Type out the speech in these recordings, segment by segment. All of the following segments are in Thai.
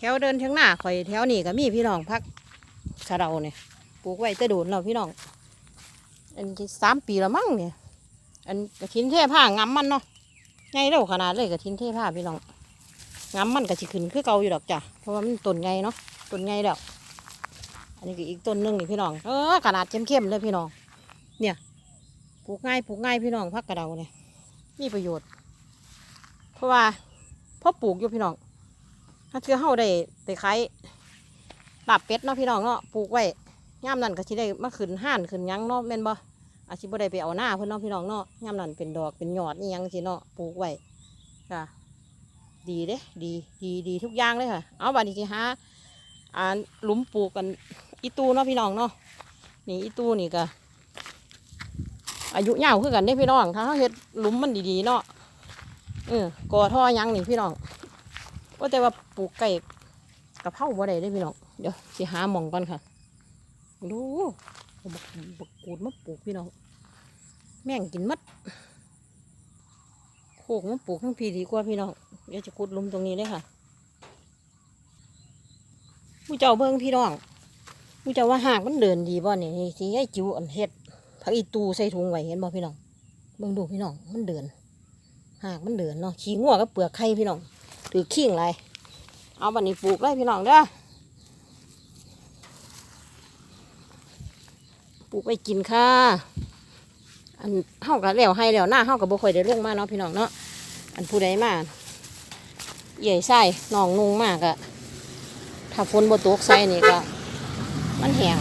แถวเดินเทียงหน้าข่อยแถวนี่ก็มีพี่น้องพักสะเดาเนี่ยปลูกไว้แต่โดนเราพี่น้อง อันสามปีล้วมั้งเนี่ยอันกระถินเทผ้างำมันเนาะไงเร็วขนาดเลยกระถินเทผ้าพี่น้องงำมันก็สิขึ้นคือเก่าอยู่ดอกจ้ะเพราะว่ามันต้นไงเนาะต้นไงแล้วอันนี้ก็อีกต้นหนึงนี่พี่น้องเออขนาดเข้มๆเลยพี่น้อง เนี่ยปลูกง่ายปลูกง่ายพี่น้องพักกระเดาเนี่ยมีประโยชน์ เพราะว่าพอปลูกอยู่พี่น้อง ถ้าเชื่อเฮาได้ได้ขายลาบเป็ดเนาะพี่น้องเนาะปลูกไว้ย่ามนั้นก็สิได้มาขึ้นห่านขึ้นยังเนาะแม่นบ่อาชีพบ่ได้ไปเอาหน้าเพิ่นเนาะพี่น้องเนาะย่ำนั่นเป็นดอกเป็นยอดนี่ยังสิเนาะปลูกไว้ค่ะดีเด้ดีดีดีทุกอย่างเลยค่ะ เอาบัดนี้สิหาอ่าหลุมปลูกกันอีตูเนาะพี่น้องเนาะนี่อีตูนี่ก็อายุยาวคือกันเด้พี่น้องถ้าเขาเฮ็ดหลุมมันดีๆเนาะเออกอท่อยังนี่พี่น้อง ว่าแต่ว่าปลูกไก่กะเพราบ่ได้เด้พี่น้องเดี๋ยวสิหาหม่องก่อนค่ะดูบักบักกูดมาปลูกพี่น้องแม่งกินมัดโคกมันปลูกทั้งพีดีกว่าพี่น้องเดี๋ยวจะขุดลุมตรงนี้เลยค่ะผู้เจ้าเบิ่งพี่น้องผู้เจ้าว่าหากมันเดินดีบ่เนี่ยนี่สิให้จิ๋วอันเฮ็ดผักอีตูใส่ถุงไว้เห็นบ่พี่น้องเบิ่งดูพี่น้องมันเดิน หากมันเดินเนาะขี้งัวกับเปลือกไข่พี่น้อง ถือขี้งไรเอาบันนี้ปลูกเลยพี่น้องเด้อปลูกไว้กินค่ะ อันเฮาก็แล้วให้แล้วหน้าเฮาก็บ่ค่อยได้ลงมาเนาะพี่น้องเนาะอันผู้ใดมาใหญ่ไส้น้องนุ่งมากอะถ้าฝนบ่ตกใส่นี่ก็ มันแห้ง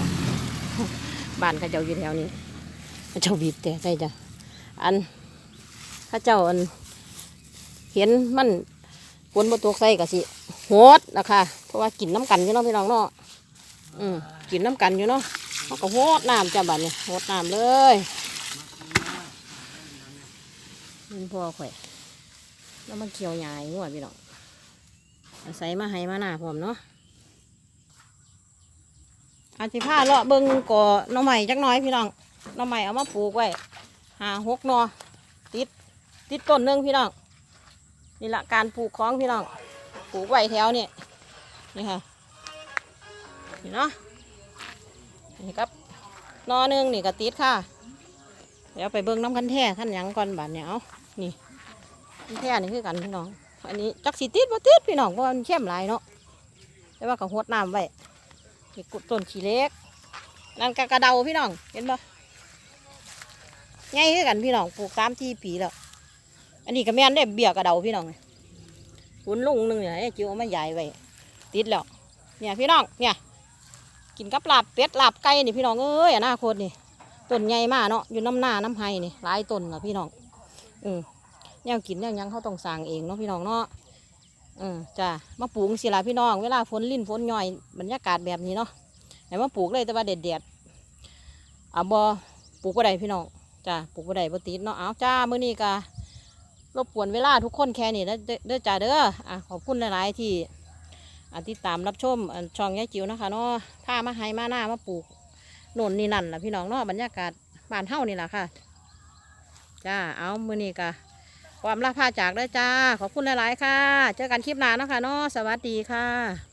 บ้านเขาเจ้าอยู่แถวนี้เขาเจ้าบีบแต่ใส่จ้ะอันข้าเจ้าอัน เห็นมัน ฝนบ่ตกใส่ก็สิโหดนะคะเพราะว่ากินน้ำกันอยู่เนาะพี่น้องเนาะอืมกินน้ำกันอยู่เนาะเขาก็โหดน้ำจ้ะบัดนี้โหดน้ำเลยมันพ่อข่อยแล้วมันเกี่ยวใหญ่งัวพี่น้องอาศัยมาให้มาหน้าพร้อมเนาะอาจิผ้าเลาะเบิ้งก่อน้องใหม่จักน้อยพี่น้องน้องใหม่เอามาปลูกไว้หาหกนอติดติดต้นนึ่งพี่น้อง นี่ละการปลูกของพี่น้องปลูกไว้แถวนี่นี่ค่ะนี่เนาะนี่ครับนอหนึ่งนี่ก็ติดค่ะ เดี๋ยวไปเบิ้งน้ำคันแท้ท่านยังก่อนบาดเนี่ยเอานี่คันแท้นี่คือกันพี่น้อง อันนี้จักสีติดบ่ติดพี่น้องเพราะมันเข้มหลายเนาะแต่ว่าก็หดน้ำไว้นี่กุดต้นขี้เล็กนั่นกะกระเดาพี่น้องเห็นบ่ง่ายคือกันพี่น้องปลูกสามที่ปีแล้ว อันนี้ก็แม่นได้เบี้ยกระเดาพี่น้องหุ่นลุงหนึงเนี่ยไอ้จิ๋วเอามาใหญ่ไว้ติดแล้วเนี่ยพี่น้องเนี่ยกินกับลาบเป็ดลาบไก่นี่พี่น้องเอ้ยอนาคตนี่ต้นใหญ่มากเนาะอยู่น้ำหน้าน้ำไห้นี่หลายต้นละพี่น้องอืมแนวกินแนวหยังเขาต้องสั่งเองเนาะพี่น้องเนาะอืมจ้ามาปลูกสิละพี่น้อง เวลาฝนลิ้นฝนย่อยบรรยากาศแบบนี้เนาะไหนมาปลูกเลยแต่ว่าเด็ดเด็ดๆอ่าบอปลูกก็ได้พี่น้องจ้าปลูกก็ได้บ่ติดเนาะเอาจ้ามื้อนี้ก็ รบกวนเวลาทุกคนแค่นี้แล้วเด้อจ้าเด้ออะขอบคุณหลายๆที่อะติดตามรับชมช่องยายจิ๋วนะคะเนาะพามาให้มาหน้ามาปลูกโน่นนี่นั่นล่ะพี่น้องเนาะบรรยากาศบ้านเฮานี่แหละค่ะจ้าเอามือนี้กะความลาพาจากเด้อจ้า ขอบคุณหลายๆค่ะ เจอกันคลิปหน้านะคะเนาะสวัสดีค่ะ